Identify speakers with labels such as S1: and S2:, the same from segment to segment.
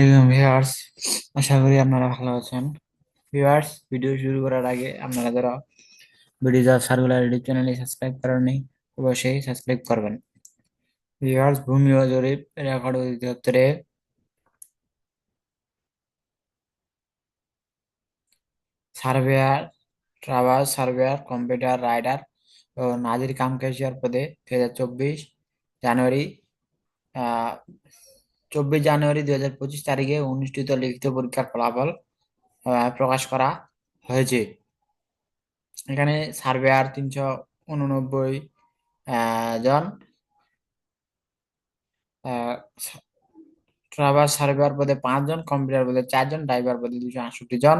S1: আলাইকুম ভিউয়ার্স। আশা করি আপনারা ভালো আছেন। ভিউয়ার্স, ভিডিও শুরু করার আগে আপনারা যারা ভিডিও জব সার্কুলার ইউটিউব চ্যানেলে সাবস্ক্রাইব করেননি, অবশ্যই সাবস্ক্রাইব করবেন। ভিউয়ার্স, ভূমি ও জরিপ রেকর্ড অধিদপ্তরে surveyor traverse surveyor, computer rider ও নাজির কাম ক্যাশিয়ার পদে দু হাজার চব্বিশ জানুয়ারি চব্বিশ জানুয়ারি দুই হাজার পঁচিশ তারিখে অনুষ্ঠিত লিখিত পরীক্ষার ফলাফল প্রকাশ করা হয়েছে। এখানে সার্ভেয়ার তিনশো উননব্বই জন ট্রাভার্স সার্ভেয়ার পদে পাঁচজন কম্পিউটার পদে চারজন ড্রাইভার পদে দুশো আটষট্টি জন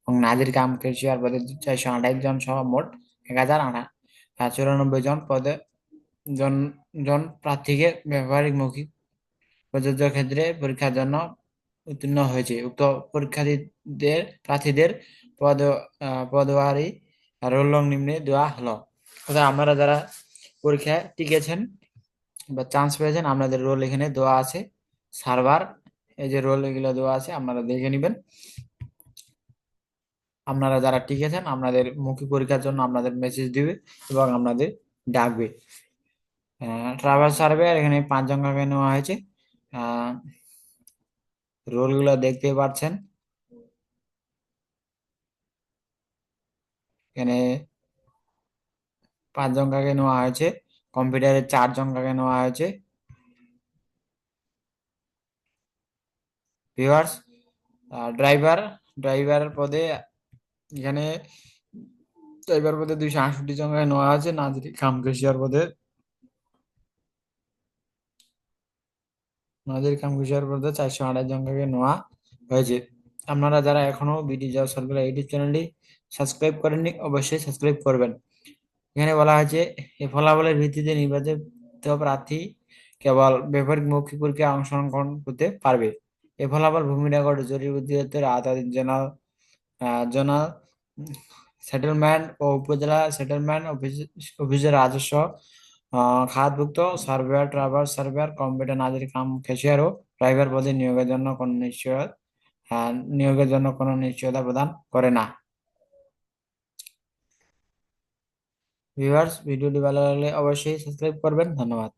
S1: এবং নাজির কাম কেশিয়ার পদে চারশো আঠাশ জন সহ মোট এক হাজার চুরানব্বই জন পদে জন জন প্রার্থীকে ব্যবহারিক মৌখিক প্রযোজ্য ক্ষেত্রে পরীক্ষার জন্য উত্তীর্ণ হয়েছে। উক্ত পরীক্ষার্থীদের, প্রার্থীদের পদ পদওয়ারি রোল নিম্নে দেওয়া হলো। অর্থাৎ আপনারা যারা পরীক্ষায় টিকেছেন বা চান্স পেয়েছেন, আপনাদের রোল এখানে দেওয়া আছে। সার্ভার এই যে রোল এগুলো দেওয়া আছে, আপনারা দেখে নেবেন। আপনারা যারা টিকেছেন, আপনাদের মুখী পরীক্ষার জন্য আপনাদের মেসেজ দিবে এবং আপনাদের ডাকবে। ট্রাভেল সার্ভে এখানে পাঁচ জনকে নেওয়া হয়েছে। রোলগুলো দেখতে পাচ্ছেন। এখানে পাঁচ জনকে নেওয়া হয়েছে, কম্পিউটারে চার জনকে নেওয়া হয়েছে। ভিউয়ার্স ড্রাইভার ড্রাইভার পদে এখানে, ড্রাইভার পদে দুইশো আটষট্টি জনকে নেওয়া হয়েছে নাজরি খাম কেশিয়ার পদে। নাজির খাম কেশিয়ার পদে চারশো আঠাশ জনকে নেওয়া হয়েছে। আপনারা যারা এখনও বিডি জব সার্কুলার ইউটিউব চ্যানেলটি সাবস্ক্রাইব করেননি, অবশ্যই সাবস্ক্রাইব করবেন। এখানে বলা হয়েছে এই ফলাফলের ভিত্তিতে নির্বাচিত প্রার্থী কেবল ব্যবহারিক মৌখিক পরীক্ষায় অংশগ্রহণ করতে পারবে। এ ফলাফল ভূমি রেকর্ড জরুরি অধিদপ্তরের আওতাধীন জোনাল জোনাল সেটেলমেন্ট ও উপজেলা সেটেলমেন্ট অফিস অফিসের রাজস্ব খাতভুক্ত, সার্ভেয়ার ট্রাভার সার্ভেয়ার, কম্পিউটার নাজির কাম ক্যাশিয়ার ও ড্রাইভার পদে নিয়োগের জন্য কোনো নিশ্চয় নিয়োগের জন্য কোন নিশ্চয়তা প্রদান করে না। ভিউয়ার্স, ভিডিওটি ভালো লাগলে অবশ্যই সাবস্ক্রাইব করবেন। ধন্যবাদ।